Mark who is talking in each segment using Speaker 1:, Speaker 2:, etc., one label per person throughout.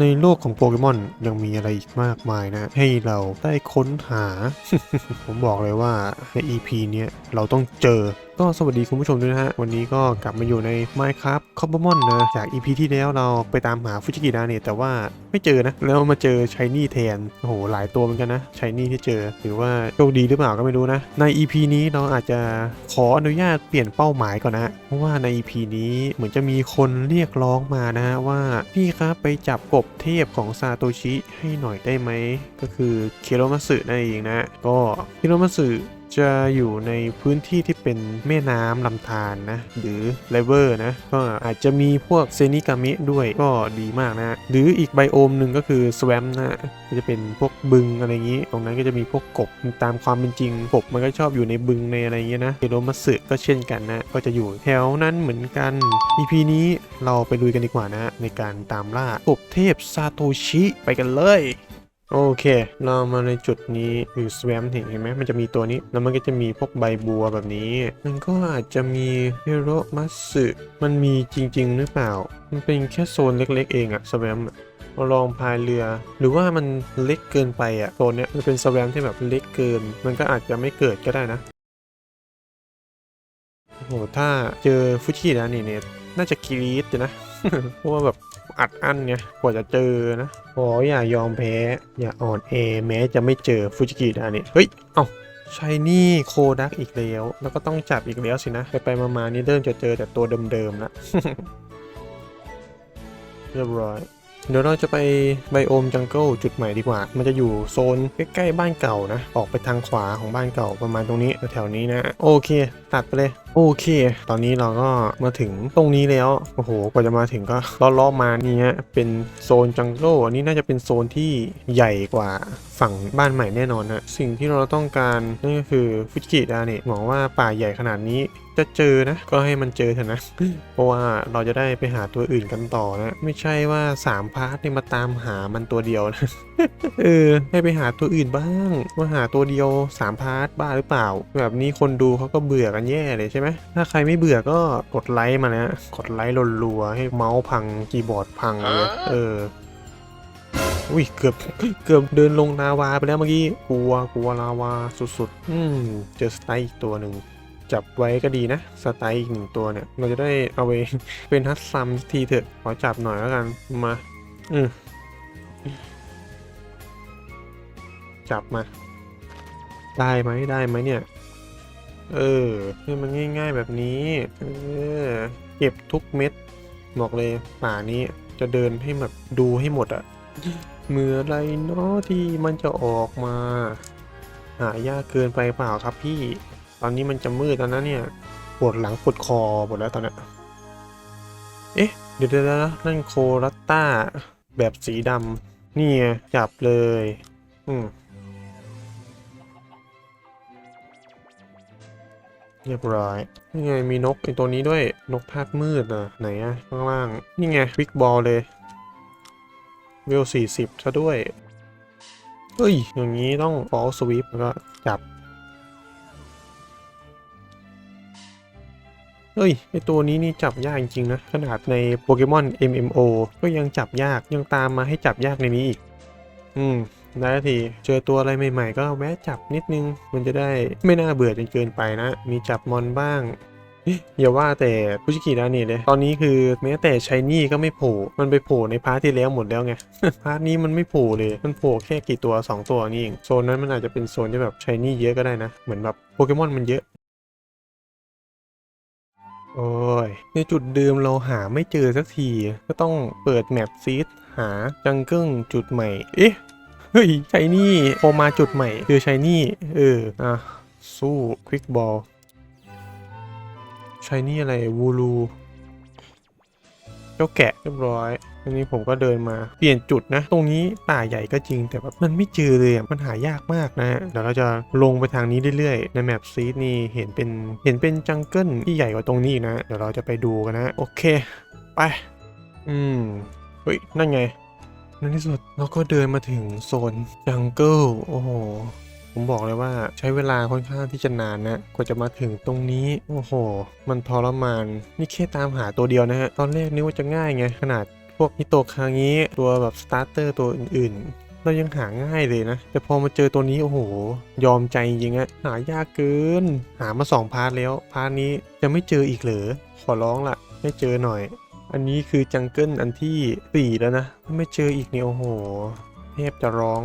Speaker 1: ในโลกของโปเกมอนยังมีอะไรอีกมากมายนะ ให้เราได้ค้นหา ผมบอกเลยว่าใน EP เนี้ยเราต้องเจอ ก็สวัสดีคุณผู้ชมด้วยนะฮะ วันนี้ก็กลับมาอยู่ใน Minecraft c o b b m o n นะ จาก EP ที่แล้วเราไปตามหาฟูจิกิดาเนี่ยแต่ว่าไม่เจอนะ แล้วมาเจอชายนี่แทน โอ้โห หลายตัวเหมือนกันนะชายนี่ที่เจอหรือว่าโชคดีหรือเปล่าก็ไม่รู้นะ ใน EP นี้เราอาจจะขออนุญาตเปลี่ยนเป้าหมายก่อนนะ เพราะว่าใน EP นี้เหมือนจะมีคนเรียกร้องมานะฮะว่าพี่ครับไปจับกบเทพของซาโตชิให้หน่อยได้ไหมก็คือเคโรมัสึนั่นเองนะ ก็เคโรมัสึ จะอยู่ในพื้นที่ที่เป็นแม่น้ำลำธารนะหรือเลเวอร์นะก็อาจจะมีพวกเซนิกามิด้วยก็ดีมากนะหรืออีกไบโอมหนึ่งก็คือสวมนะก็จะเป็นพวกบึงอะไรอย่างนี้ ตรงนั้นก็จะมีพวกกบตามความเป็นจริงกบมันก็ชอบอยู่ในบึงในอะไรอย่างเงี้ยนะเคโรมัสึก็เช่นกันนะก็จะอยู่แถวนั้นเหมือนกัน EP นี้เราไปลุยกันดีกว่านะในการตามล่ากบเทพซาโตชิไปกันเลย โอเค เรามาในจุดนี้อยู่สวมเห็นเห็นไหมมันจะมีตัวนี้ แล้วมันก็จะมีพวกใบบัวแบบนี้ มันก็อาจจะมีเฮโรมัตสึมันมีจริง ๆ หรือเปล่า มันเป็นแค่โซนเล็ก ๆ เองอะสวมเราลองพายเรือ หรือว่ามันเล็กเกินไปอะโซนเนี้ยมันเป็นสแวมที่แบบเล็กเกิน มันก็อาจจะไม่เกิดก็ได้นะโอ้โหถ้าเจอฟุชินะนี่เนี่ยน่าจะกรี๊ดอยู่นะเพราะว่าแบบ อัดอั้นไงกว่าจะเจอนะขออย่ายอมแพ้ อย่าอ่อนแอแม้จะไม่เจอฟูจิกินะนี่เฮ้ย เอ้าชายนี่โคดักอีกแล้ว แล้วก็ต้องจับอีกแล้วสินะ ไปไปๆมาๆนี่เริ่มจะเจอแต่ตัวเดิมๆละเรียบร้อย เดี๋ยวเราจะไปไบโอมจังเกิลจุดใหม่ดีกว่า มันจะอยู่โซนใกล้ๆบ้านเก่านะ ออกไปทางขวาของบ้านเก่าประมาณตรงนี้แถวๆนี้นะ โอเค ตัดไปเลยโอเค ตอนนี้เราก็มาถึงตรงนี้แล้ว โอ้โห กว่าจะมาถึงก็ล้อๆมานี่ฮะเป็นโซนจังเกิลอันนี้น่าจะเป็นโซนที่ใหญ่กว่าฝั่งบ้านใหม่แน่นอนนะ สิ่งที่เราต้องการนั่นก็คือฟุจิกิดาเนี่ยหวังว่าป่าใหญ่ขนาดนี้ จะเจอนะ ก็ให้มันเจอเถอะนะ เพราะว่าเราจะได้ไปหาตัวอื่นกันต่อนะ ไม่ใช่ว่า 3 พาร์ทนี่มาตามหามันตัวเดียวนะเออให้ไปหาตัวอื่นบ้างว่าหาตัวเดียว 3 พาร์ทบ้าหรือเปล่า แบบนี้คนดูเขาก็เบื่อกันแย่เลยใช่ไหมถ้าใครไม่เบื่อก็กดไลค์มานะกดไลค์รัวๆให้เมาส์พังคีย์บอร์ดพังเลยเอออุ้ยเกือบเกือบเดินลงลาวาไปแล้วเมื่อกี้กลัวกลัวลาวาสุดๆ อืมเจอสไตล์อีกตัวหนึ่ง จับไว้ก็ดีนะ สไตล์อีกหนึ่งตัวเนี่ย เราจะได้เอาไปเป็นฮัตซัมทีเถอะ ขอจับหน่อยแล้วกัน มา อืมจับมา ได้ไหมได้ไหมเนี่ย เออให้มันง่าย ๆแบบนี้ เออ เก็บทุกเม็ดบอกเลยป่านี้จะเดินให้แบบดูให้หมดอะเมื่อไรเนาะที่มันจะออกมา หายากเกินไปเปล่าครับพี่ ตอนนี้มันจะมืดแล้วนะเนี่ยปวดหลังปวดคอหมดแล้วตอนเนี้ยเอ๊ะเดี๋ยวๆนะนั่นโครัตต้าแบบสีดำนี่ไงจับเลย อืมเรียบร้อยนี่ไงมีนกไอตัวนี้ด้วยนกธาตุมืดอะไหนอะข้างล่าง นี่ไงวิกบอลเลยเวลสี่สิบซะด้วยเฮ้ย อย่างนี้ต้องฟอลสวิปแล้วก็จับ เฮ้ยไอตัวนี้นี่จับยากจริงๆนะ ขนาดในโปเกมอน MMO ก็ยังจับยากยังตามมาให้จับยากในนี้อีก อืมได้ทีเจอตัวอะไรใหม่ๆ ก็แวะจับนิดนึง มันจะได้ไม่น่าเบื่อจนเกินไปนะ มีจับมอนบ้างเอ๊ะอย่าว่าแต่พุชิกิดานี่เลย ตอนนี้คือแม้แต่ชายนี่ก็ไม่โผล่ มันไปโผล่ในพาร์ทที่แล้วหมดแล้วไง พาร์ทนี้มันไม่โผล่เลย มันโผล่แค่กี่ตัว 2 ตัวนี่เอง โซนนั้นมันอาจจะเป็นโซนที่แบบชายนี่เยอะก็ได้นะ เหมือนแบบโปเกมอนมันเยอะ โอ้ย ในจุดเดิมเราหาไม่เจอสักที ก็ต้องเปิดแมปซีดหาจังเกิลจุดใหม่ เอ๊ะ เฮ้ยชายนี่พอมาจุดใหม่คือชายนี่ เออ อะ สู้ควิกบอลชายนี่อะไร วูลู เจ้าแกะเรียบร้อยอันนี้ผมก็เดินมาเปลี่ยนจุดนะ ตรงนี้ป่าใหญ่ก็จริง แต่แบบมันไม่เจอเลยอะมันหายากมากนะฮะเดี๋ยวเราจะลงไปทางนี้เรื่อยๆ ในแมปซีดนี่เห็นเป็นเห็นเป็นจังเกิลที่ใหญ่กว่าตรงนี้อีกนะ เดี๋ยวเราจะไปดูกันนะ โอเค ไป อืมเฮ้ยนั่นไงในที่สุดเราก็เดินมาถึงโซนจังเกิลโอ้โห ผมบอกเลยว่าใช้เวลาค่อนข้างที่จะนานนะกว่าจะมาถึงตรงนี้โอ้โห มันทรมาน นี่แค่ตามหาตัวเดียวนะฮะตอนแรกนึกว่าจะง่ายไงขนาดพวกฮิโตคางิตัวแบบสตาร์เตอร์ตัวอื่นๆ เรายังหาง่ายเลยนะ แต่พอมาเจอตัวนี้โอ้โห ยอมใจจริงอะหายากเกิน หามาสองพาร์ทแล้วพาร์ทนี้จะไม่เจออีกเหรอขอร้องละให้เจอหน่อย อันนี้คือจังเกิลอันที่สี่แล้วนะ ไม่เจออีกเนี่ยโอ้โหแทบจะร้อง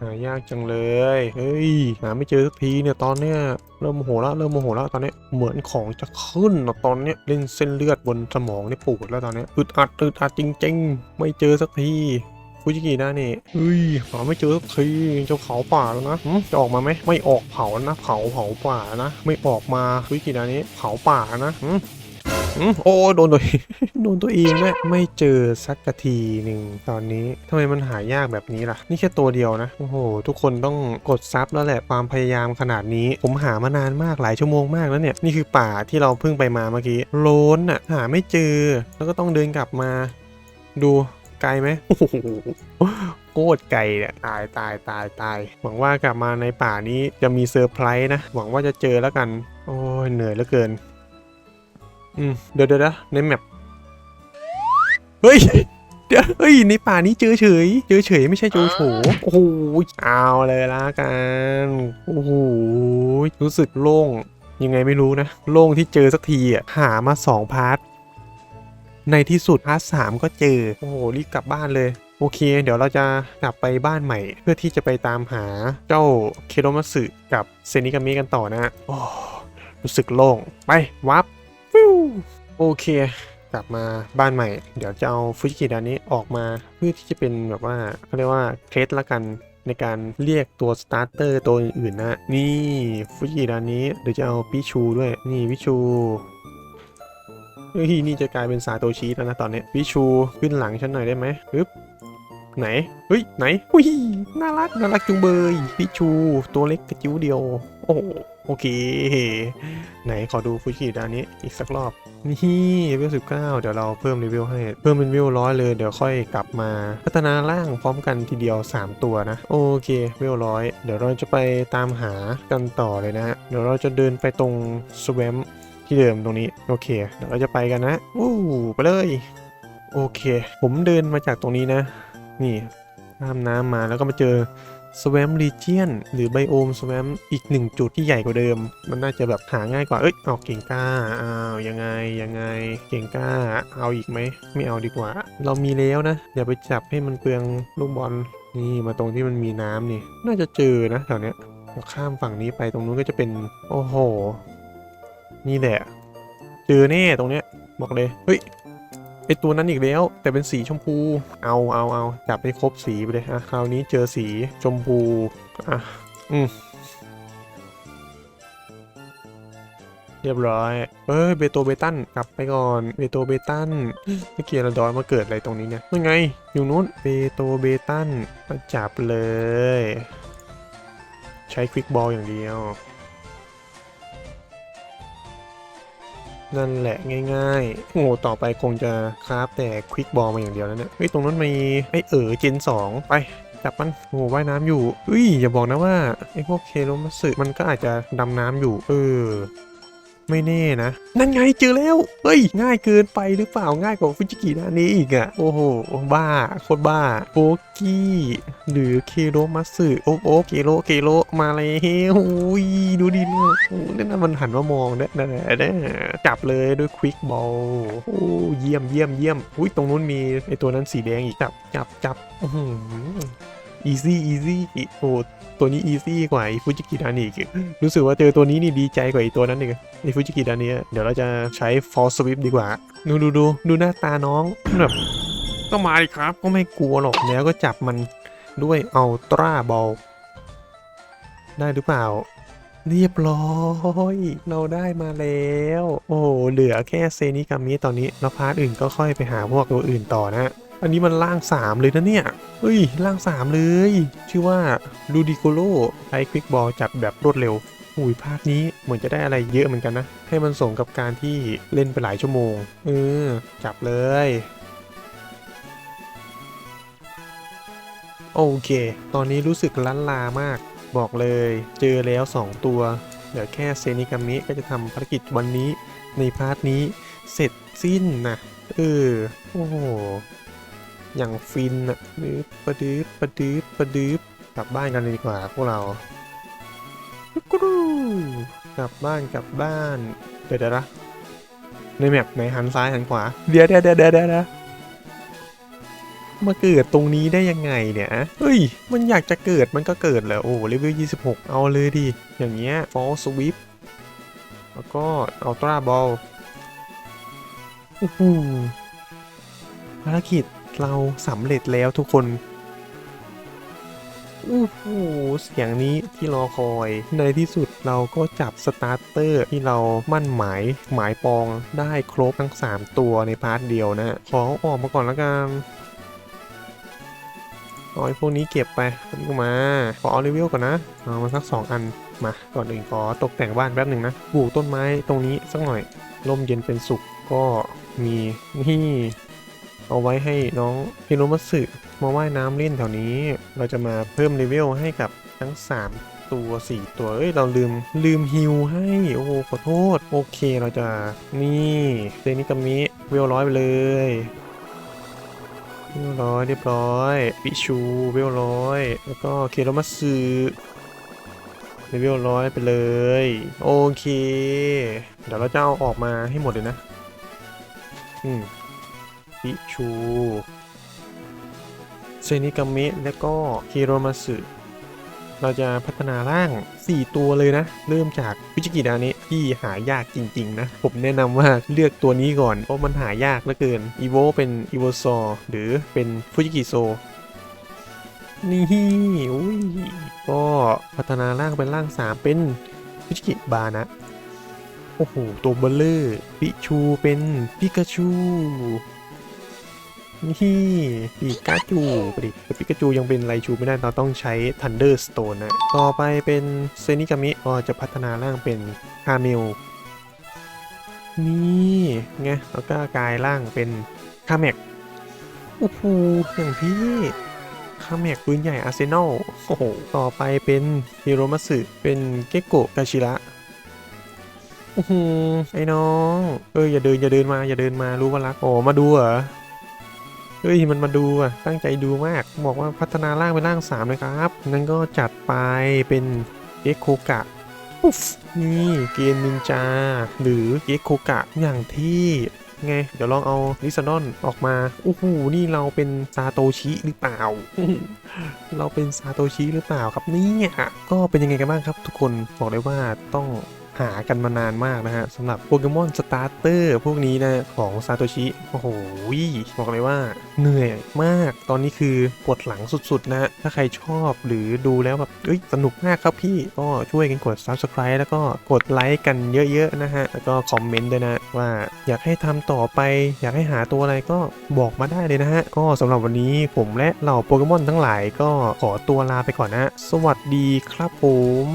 Speaker 1: หายากจังเลย เฮ้ย หาไม่เจอสักทีเนี่ยตอนเนี้ยเริ่มโมโหละเริ่มโมโหละตอนนี้เหมือนของจะขึ้นนะตอนเนี้ยเล่นเส้นเลือดบนสมองนี่ปวดแล้วตอนเนี้ยอึดอัดอึดอัดจริง ๆ ไม่เจอสักทีฟูจิกินะนี่เฮ้ยหาไม่เจอสักทีจะเผาป่าแล้วนะหึจะออกมาไหมไม่ออกเผานะเผาเผาป่านะ ไม่ออกมาฟูจิกินะนี้เผาป่านะ โอ้โดนตัวโดนตัวเองด้วยไม่เจอสักกะทีหนึ่งตอนนี้ทำไมมันหายากแบบนี้ล่ะ นี่แค่ตัวเดียวนะ โอ้โห ทุกคนต้องกดซับแล้วแหละความพยายามขนาดนี้ ผมหามานานมากหลายชั่วโมงมากแล้วเนี่ย นี่คือป่าที่เราเพิ่งไปมาเมื่อกี้โลนอะหาไม่เจอ แล้วก็ต้องเดินกลับมา ดูไกลไหมโอ้โหโคตรไกลเนี่ยตายตายตายตายหวังว่ากลับมาในป่านี้จะมีเซอร์ไพรส์นะ หวังว่าจะเจอแล้วกัน โอ้ยเหนื่อยเหลือเกิน อืมเดี๋ยวเดี๋ยวนะในแมปเฮ้ยเดี๋ยวเฮ้ยในป่านี้เจอเฉย เจอเฉยไม่ใช่โจโฉโอ้โหเอาเลยละกันโอ้โหรู้สึกโล่งยังไงไม่รู้นะ โล่งที่เจอสักทีอะหามาสองพาร์ทในที่สุดพาร์ทสามก็เจอ โอ้โหรีบกลับบ้านเลย โอเค เดี๋ยวเราจะกลับไปบ้านใหม่ เพื่อที่จะไปตามหาเจ้าเคโรมัสึกับเซนิกามิกันต่อนะโอ้รู้สึกโล่งไปวับ โอเค กลับมาบ้านใหม่ เดี๋ยวจะเอาฟูจิกิดานี้ออกมาเพื่อที่จะเป็นแบบว่าเขาเรียกว่าเคสละกันในการเรียกตัวสตาร์เตอร์ตัวอื่นๆนะ นี่ฟูจิกิดานี้เดี๋ยวจะเอาปิชูด้วย นี่วิชูเฮ้ยนี่จะกลายเป็นซาโตชิแล้วนะตอนนี้วิชูขึ้นหลังฉันหน่อยได้ไหมปึ๊บ ไหน เฮ้ย ไหนอุ้ยน่ารัก น่ารักจุงเบยวิชู ตัวเล็กกระจิ้วเดียว โอ้โอเค ไหนขอดูฟูจิด้านนี้อีกสักรอบ นี่เลเวลสิบเก้าเดี๋ยวเราเพิ่มเลเวลให้ เพิ่มเป็นเลเวลร้อยเลย เดี๋ยวค่อยกลับมา พัฒนาร่างพร้อมกันทีเดียว 3 ตัวนะ โอเคเลเวลร้อยเดี๋ยวเราจะไปตามหากันต่อเลยนะ เดี๋ยวเราจะเดินไปตรงสวมที่เดิมตรงนี้ โอเค เดี๋ยวเราจะไปกันนะอู้ไปเลย โอเค ผมเดินมาจากตรงนี้นะ นี่ข้ามน้ำมาแล้วก็มาเจอสวม r ีเจียนหรือไบโอมสวมอีกหนึ่งจุดที่ใหญ่กว่าเดิม มันน่าจะแบบหาง่ายกว่า เอ้ยเอาเก่งกล้าอ้าวยังไงยังไงเก่งกล้า เอาอีกไหมไม่เอาดีกว่า เรามีแล้วนะอย่าไปจับให้มันเปลืองลูกบอลนี่มาตรงที่มันมีน้ำนี่ น่าจะเจอนะแถวเนี้ยข้ามฝั่งนี้ไปตรงนู้นก็จะเป็นโอ้โห นี่แหละ เจอแน่ตรงเนี้ยบอกเลยเฮ้ย ไอตัวนั้นอีกแล้ว แต่เป็นสีชมพู เอาเอาเอาจับให้ครบสีไปเลยอะคราวนี้เจอสีชมพูอะอืมเรียบร้อย เอ้ยเบโตเบตันกลับไปก่อนเบโตเบตันเมื่อกี้เราดอยมาเกิดอะไรตรงนี้เนี่ยนั่นไง อยู่นู้นเบโตเบตันมาจับเลย ใช้ควิกบอลอย่างเดียว นั่นแหละง่ายๆ โอ้ต่อไปคงจะคราฟแต่ควิกบอลมาอย่างเดียวแล้วเนี่ย เฮ้ย ตรงนั้นมีไอเอ๋อเจนสองไปจับมันโอ้ว่ายน้ำอยู่อุ้ยอย่าบอกนะว่าไอพวกเคโรมัสึมันก็อาจจะดำน้ำอยู่ เออ ไม่แน่นะ นั่นไงเจอแล้วเฮ้ย ง่ายเกินไปหรือเปล่าง่ายกว่าฟูจิกินานี้อีกอะโอ้โหบ้าโคตรบ้าโบกี้หรือเคโรมัสึโอ๊บโอ๊บเคโรเคโรมาแล้วอุ้ยดูดิเนี่ยโอ้นั่นนะมันหันมามองเนี่ยนั่นนะจับเลยด้วยควิกบอลโอ้เยี่ยมเยี่ยมเยี่ยมอุ้ยตรงนู้นมีไอตัวนั้นสีแดงอีกจับจับจับ อีซี่อีซี่โอ้ตัวนี้อีซี่กว่าไอฟูจิกิดานิอีกรู้สึกว่าเจอตัวนี้นี่ดีใจกว่าไอตัวนั้นอีกไอฟูจิกิดานิเดี๋ยวเราจะใช้ฟอร์สวิปดีกว่า ดูดูดูดูหน้าตาน้องแบบก็มาดิครับ ก็ไม่กลัวหรอกแล้วก็จับมันด้วยอัลตราบอลได้หรือเปล่า เรียบร้อย เราได้มาแล้ว โอ้เหลือแค่เซนิกามิตอนนี้แล้วพาร์ทอื่นก็ค่อยไปหาพวกตัวอื่นต่อนะ อันนี้มันล่าง 3 เลยนะเนี่ย เฮ้ยล่าง 3 เลย ชื่อว่าลูดิโกโลใช้ควิกบอลจับแบบรวดเร็วอุ้ยภาคนี้เหมือนจะได้อะไรเยอะเหมือนกันนะ ให้มันส่งกับการที่เล่นไปหลายชั่วโมง เออ จับเลย โอเค ตอนนี้รู้สึกล้นลามาก บอกเลย เจอแล้ว 2 ตัว เดี๋ยวแค่เซนิกามิก็จะทำภารกิจวันนี้ ในพาร์ทนี้เสร็จสิ้นนะ เออ โอ้โห อย่างฟินอะดื๊บประดื๊บประดื๊บประดื๊บกลับบ้านกันเลยดีกว่าพวกเรากรูกลับบ้านกลับบ้าน เดี๋ยวเดี๋ยวนะในแมปไหนหันซ้ายหันขวา เดี๋ยวเดี๋ยวเดี๋ยวเดี๋ยวนะมาเกิดตรงนี้ได้ยังไงเนี่ยเฮ้ย มันอยากจะเกิดมันก็เกิดเหรอโอ้เลเวล26 เอาเลยดิ อย่างเงี้ย fall sweep แล้วก็ ultra ball โอ้โหภารกิจ เราสำเร็จแล้วทุกคนโอ้โหเสียงนี้ที่รอคอย ในที่สุดเราก็จับสตาร์เตอร์ที่เรามั่นหมายหมายปองได้ครบทั้ง 3 ตัวในพาร์ทเดียวนะ ขอออกมาก่อนแล้วกันเอาไอ้พวกนี้เก็บไปนี้ก็มา ขอเอารีวิวก่อนนะ เอามาสัก 2 อัน มา ก่อนอื่นขอตกแต่งบ้านแป๊บหนึ่งนะ ปลูกต้นไม้ตรงนี้สักหน่อย ร่มเย็นเป็นสุขก็มีนี่ เอาไว้ให้น้องฮิโรมัสึมาว่ายน้ำเล่นแถวนี้ เราจะมาเพิ่มเลเวลให้กับทั้ง 3 ตัว 4 ตัว เอ้ย เราลืมลืมฮิวให้ โอ้ขอโทษ โอเคเราจะ นี่เซนิกามิเวลร้อยไปเลยเวลร้อยเรียบร้อยปิชูเวลร้อยแล้วก็เคโรมัสึเลเวลร้อยไปเลย โอเค เดี๋ยวเราจะเอาออกมาให้หมดเลยนะ อืม ปิชูเซนิกามิและก็ฮิโรมาสึเราจะพัฒนาร่าง 4 ตัวเลยนะ เริ่มจากฟิจิกิดานี้ที่หายากจริง ๆ นะ ผมแนะนำว่าเลือกตัวนี้ก่อน เพราะมันหายากเหลือเกินอีโวเป็นอีโวซอหรือเป็นฟูจิกิโซ นี่อุ้ยก็พัฒนาร่างเป็นร่าง 3 เป็นพิชิกิบานะ โอ้โห ตัวเบลเลอร์ ปิชูเป็นปิกาชู นี่ปิกาจูไปดิแต่ปิกาจูยังเป็นไรชูไม่ได้เราต้องใช้ Thunder Stone นะ ต่อไปเป็นเซนิกามิก็จะพัฒนาร่างเป็นคาเมล นี่ไงแล้วก็กลายร่างเป็นคาเมกโอ้โหอย่างพี่คาเมกปืนใหญ่อาร์เซนอลโอ้โหต่อไปเป็นฮิโรมัสึเป็นเกโกะกาชิระโอ้โหไอ้น้อง เอ้ยอย่าเดินอย่าเดินมาอย่าเดินมารู้ว่ารักโอ้มาดูเหรอ เฮ้ยมันมาดูอะตั้งใจดูมากบอกว่าพัฒนาร่างเป็นร่างสามเลยครับงั้นก็จัดไปเป็นเอ็กโคกะปุ๊ฟนี่เกมนินจา หรือเอ็กโคกะอย่างที่ไง เดี๋ยวลองเอาลิซานอนออกมาโอ้โหนี่เราเป็นซาโตชิหรือเปล่า เราเป็นซาโตชิหรือเปล่าครับนี่ก็เป็นยังไงกันบ้างครับ ทุกคนบอกเลยว่าต้อง หากันมานานมากนะฮะสำหรับโปเกมอนสตาร์เตอร์พวกนี้นะของซาโตชิ โอ้โหบอกเลยว่าเหนื่อยมาก ตอนนี้คือปวดหลังสุดๆนะถ้าใครชอบหรือดูแล้วแบบเอ้ย สนุกมากครับพี่ ก็ช่วยกันกด subscribe แล้วก็กดไลค์กันเยอะๆ นะฮะ แล้วก็คอมเมนต์ด้วยนะ ว่าอยากให้ทำต่อไป อยากให้หาตัวอะไรก็บอกมาได้เลยนะฮะ ก็สำหรับวันนี้ผมและเหล่าโปเกมอนทั้งหลายก็ขอตัวลาไปก่อนนะ สวัสดีครับผม